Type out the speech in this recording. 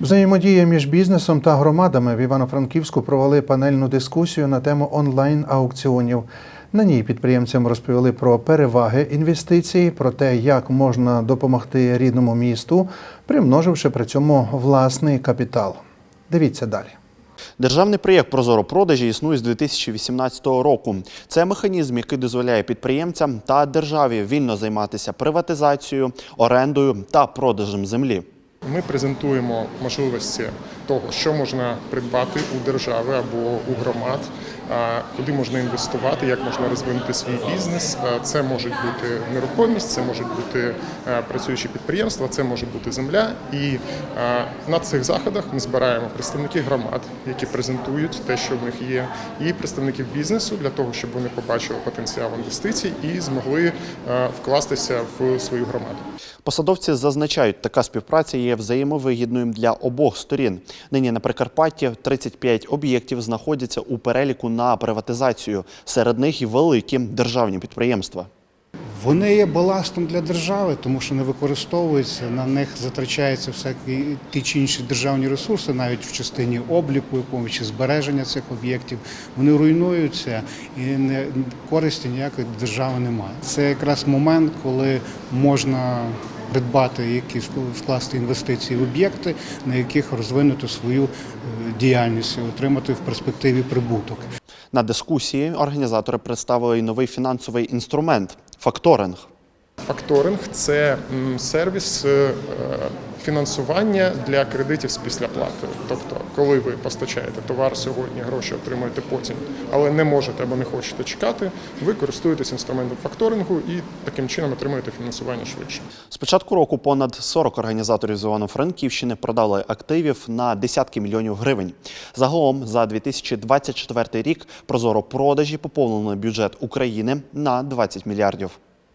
Взаємодія між бізнесом та громадами в Івано-Франківську провели панельну дискусію на тему онлайн-аукціонів. На ній підприємцям розповіли про переваги інвестицій, про те, як можна допомогти рідному місту, примноживши при цьому власний капітал. Дивіться далі. Державний проєкт Прозоро продажі існує з 2018 року. Це механізм, який дозволяє підприємцям та державі вільно займатися приватизацією, орендою та продажем землі. Ми презентуємо можливості того, що можна придбати у держави або у громад, куди можна інвестувати, як можна розвинути свій бізнес. Це може бути нерухомість, це можуть бути працюючі підприємства, це може бути земля. І на цих заходах ми збираємо представників громад, які презентують те, що в них є, і представників бізнесу для того, щоб вони побачили потенціал інвестицій і змогли вкластися в свою громаду. Посадовці зазначають, така співпраця є взаємовигідною для обох сторін. Нині на Прикарпатті 35 об'єктів знаходяться у переліку на приватизацію. Серед них і великі державні підприємства. Вони є баластом для держави, тому що не використовуються, на них затрачаються всякі ті чи інші державні ресурси, навіть в частині обліку якогось чи збереження цих об'єктів. Вони руйнуються і не користі ніякої держави немає. Це якраз момент, коли можна придбати якісь скласти інвестиції в об'єкти, на яких розвинути свою е, діяльність, і отримати в перспективі прибуток. На дискусії організатори представили й новий фінансовий інструмент факторинг. Факторинг це сервіс е, фінансування для кредитів з післяплатою. Тобто, коли ви постачаєте товар сьогодні, гроші отримуєте потім, але не можете або не хочете чекати, ви користуєтесь інструментом факторингу і таким чином отримуєте фінансування швидше. З початку року понад 40 організаторів з Івано-Франківщини продали активів на десятки мільйонів гривень. Загалом за 2024 рік прозоро продажі поповнили бюджет України на 20 мільярдів.